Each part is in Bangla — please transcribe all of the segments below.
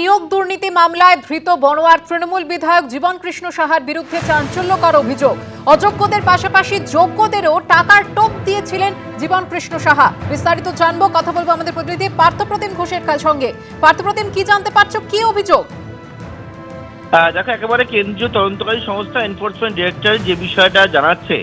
নিয়োগ দুর্নীতি মামলায় ধৃত বনোয়ার তৃণমূল বিধায়ক জীবন কৃষ্ণ সাহার বিরুদ্ধে চাঞ্চল্যকর অভিযোগ। অযোগ্যদের পাশাপাশি যোগ্যদেরও টাকার টোপ দিয়েছিলেন জীবন কৃষ্ণ সাহা। বিস্তারিত জানব, কথা বলব আমাদের প্রতিনিধি পার্থপ্রতিম ঘোষের সঙ্গে। পার্থপ্রতিম, কি জানতে পারছ? কি অভিযোগ? দেখো, একেবারে কেন্দ্রীয় তদন্তকারী সংস্থা এনফোর্সমেন্ট ডিরেক্টর যে বিষয়টা জানাচ্ছে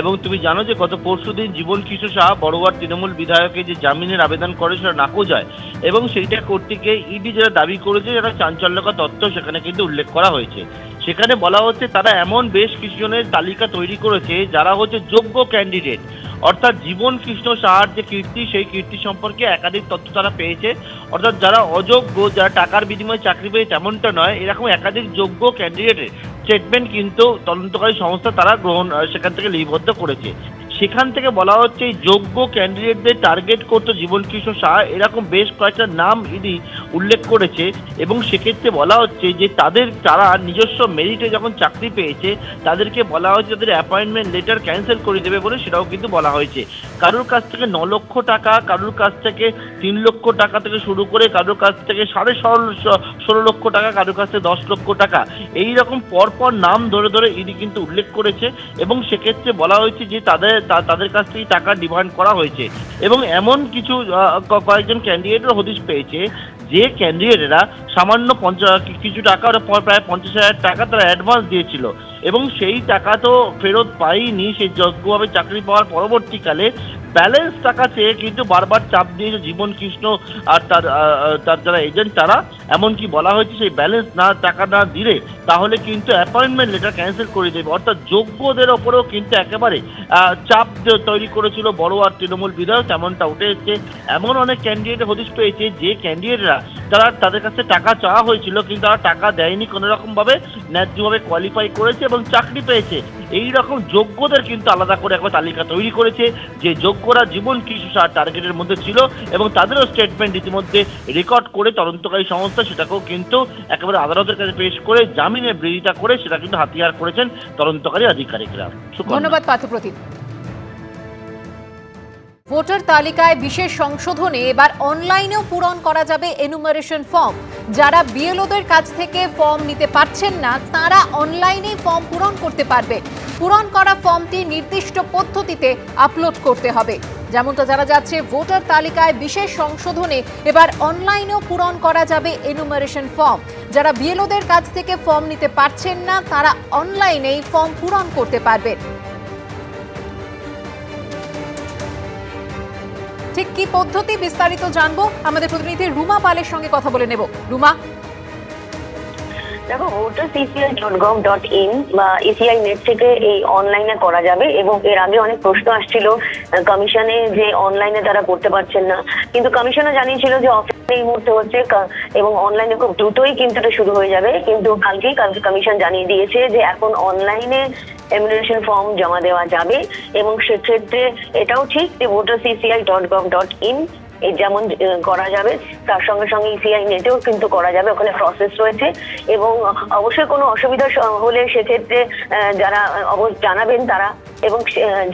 এবং তুমি জানো যে গত পরশু দিন জীবন কিশোর সাহা বড়োয়ার তৃণমূল বিধায়কের যে জামিনের আবেদন করে সেটা নাকচ হয় এবং সেইটা করতে গিয়ে ইডি যেটা দাবি করেছে যেটা চাঞ্চল্যকর তথ্য সেখানে কিন্তু উল্লেখ করা হয়েছে। সেখানে বলা হচ্ছে তারা এমন বেশ কিছু জনের তালিকা তৈরি করেছে যারা হচ্ছে যোগ্য ক্যান্ডিডেট অর্থাৎ জীবন কৃষ্ণ সাহার যে কীর্তি, সেই কীর্তি সম্পর্কে একাধিক তথ্য তারা পেয়েছে। অর্থাৎ যারা অযোগ্য, যারা টাকার বিনিময়ে চাকরি পেয়ে তেমনটা নয়, এরকম একাধিক যোগ্য ক্যান্ডিডেটের স্টেটমেন্ট কিন্তু তদন্তকারী সংস্থা তারা গ্রহণ সেখান থেকে লিপিবদ্ধ করেছে। সেখান থেকে বলা হচ্ছে যোগ্য ক্যান্ডিডেটদের টার্গেট করতো জীবন কৃষ্ণ সাহা। এরকম বেশ কয়েকটা নাম ইডি উল্লেখ করেছে এবং সেক্ষেত্রে বলা হচ্ছে যে তাদের, তারা নিজস্ব মেরিটে যখন চাকরি পেয়েছে, তাদেরকে বলা হয়েছে তাদের অ্যাপয়েন্টমেন্ট লেটার ক্যান্সেল করে দেবে বলে সেটাও কিন্তু বলা হয়েছে। কারোর কাছ থেকে ন লক্ষ টাকা, কারোর কাছ থেকে তিন লক্ষ টাকা থেকে শুরু করে কারোর কাছ থেকে সাড়ে ষোলো লক্ষ টাকা, কারোর কাছ থেকে দশ লক্ষ টাকা, এই রকম পরপর নাম ধরে ধরে ইডি কিন্তু উল্লেখ করেছে এবং সেক্ষেত্রে বলা হয়েছে যে তাদের তাদের কাছ থেকে টাকা ডিমান্ড করা হয়েছে। এবং এমন কিছু কয়েকজন ক্যান্ডিডেটও হদিশ পেয়েছে যে ক্যান্ডিডেটরা সামান্য কিছু টাকা প্রায় পঞ্চাশ হাজার টাকা তারা অ্যাডভান্স দিয়েছিল। এবং সেই টাকা তো ফেরত পাইনি, সেই যোগ্যভাবে চাকরি পাওয়ার পরবর্তীকালে ব্যালেন্স টাকা চেয়ে কিন্তু বারবার চাপ দিয়েছে জীবন কৃষ্ণ আর তার তার যারা এজেন্ট তারা। এমনকি বলা হয়েছে সেই ব্যালেন্স না, টাকা না দিলে তাহলে কিন্তু অ্যাপয়েন্টমেন্ট লেটার ক্যান্সেল করে দেবে। অর্থাৎ যোগ্যদের ওপরেও কিন্তু একেবারে চাপ তৈরি করেছিল বড় আর তৃণমূল বিধায়ক, তেমনটা উঠে এসছে। এমন অনেক ক্যান্ডিডেট হদিশ পেয়েছে যে ক্যান্ডিডেটরা তারা তাদের কাছে টাকা চাওয়া হয়েছিল কিন্তু তারা টাকা দেয়নি কোনো রকম ন্যায্যভাবে কোয়ালিফাই করেছে এবং চাকরি পেয়েছে। এই রকম যোগ্যদের কিন্তু আলাদা করে একবার তালিকা তৈরি করেছে, যে যোগ্যরা জীবন কিছু টার্গেটের মধ্যে ছিল এবং তাদেরও স্টেটমেন্ট ইতিমধ্যে রেকর্ড করে তদন্তকারী সংস্থা সেটাকেও কিন্তু একেবারে আদালতের কাছে পেশ করে, জামিনে বিরোধিতা করে সেটা কিন্তু হাতিয়ার করেছেন তদন্তকারী আধিকারিকরা। ধন্যবাদ পার্থপ্রতিম ভোটার তালিকায় বিশেষ সংশোধনে এবার অনলাইনেও পূরণ করা যাবে এনুমারেশন ফর্ম যারা বিএলওদের কাছ থেকে ফর্ম নিতে পারছেন না, তারা অনলাইনেই ফর্ম পূরণ করতে পারবে। পূরণ করা ফর্মটি নির্দিষ্ট পদ্ধতিতে আপলোড করতে হবে। যেমনটা জানা যাচ্ছে, ভোটার তালিকায় বিশেষ সংশোধনে এবার অনলাইনেও পূরণ করা যাবে এনুমারেশন ফর্ম। যারা বিএলওদের কাছ থেকে ফর্ম নিতে পারছেন না, তারা অনলাইনেই ফর্ম পূরণ করতে পারবেন। ঠিক কি পদ্ধতি বিস্তারিত জানব? আমাদের প্রতিনিধি রুমা পালের সঙ্গে কথা বলে নেব। রুমা? দেখো voter CCI dot gov dot in বা ইসিআই নেট থেকে এই অনলাইনে করা যাবে এবং এর আগে অনেক প্রশ্ন আসছিল কমিশনে যে অনলাইনে তারা করতে পারছেন না। কিন্তু কমিশনও জানিয়েছিল যে অফলাইনে এই মুহূর্তে হচ্ছে এবং অনলাইনে খুব দ্রুতই কিন্তু এটা শুরু হয়ে যাবে। কিন্তু কালকেই কমিশন জানিয়ে দিয়েছে যে এখন অনলাইনে এমিনেশন ফর্ম জমা দেওয়া যাবে এবং সেক্ষেত্রে এটাও ঠিক যে voter CCI dot gov dot in যেমন করা যাবে, তার সঙ্গে সঙ্গে ইসিআই নেটেও কিন্তু করা যাবে, ওখানে প্রসেস রয়েছে। এবং অবশ্যই কোনো অসুবিধা হলে সেক্ষেত্রে যারা জানাবেন তারা এবং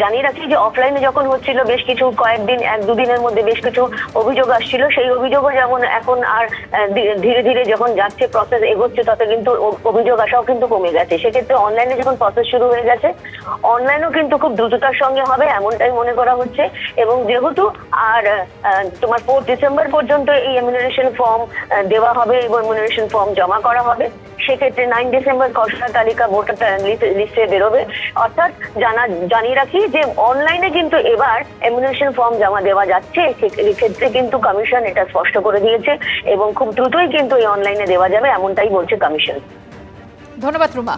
জানিয়ে রাখি যে অফলাইনে যখন হচ্ছিল বেশ কিছু কয়েকদিন, এক দুদিনের মধ্যে বেশ কিছু অভিযোগ আসছিল। সেই অভিযোগও যেমন এখন আর ধীরে ধীরে যখন যাচ্ছে প্রসেস এগোচ্ছে, তত কিন্তু অভিযোগ আসাও কিন্তু কমে গেছে। সেক্ষেত্রে অনলাইনে যখন প্রসেস শুরু হয়ে গেছে অনলাইনও কিন্তু খুব দ্রুততার সঙ্গে হবে, এমনটাই মনে করা হচ্ছে। এবং যেহেতু আর তোমার ফোর ডিসেম্বর পর্যন্ত এই এমিনারেশন ফর্ম দেওয়া হবে এবং এমিনারেশন ফর্ম জমা করা হবে। সেক্ষেত্রে নাইন ডিসেম্বর খসড়া তালিকা ভোটার লিস্টে বেরোবে। অর্থাৎ জানা, জানিয়ে রাখি যে অনলাইনে কিন্তু এবার এমিনেশন ফর্ম জমা দেওয়া যাচ্ছে। সেক্ষেত্রে কিন্তু কমিশন এটা স্পষ্ট করে দিয়েছে এবং খুব দ্রুতই কিন্তু এই অনলাইনে দেওয়া যাবে, এমনটাই বলছে কমিশন ধন্যবাদ রুমা।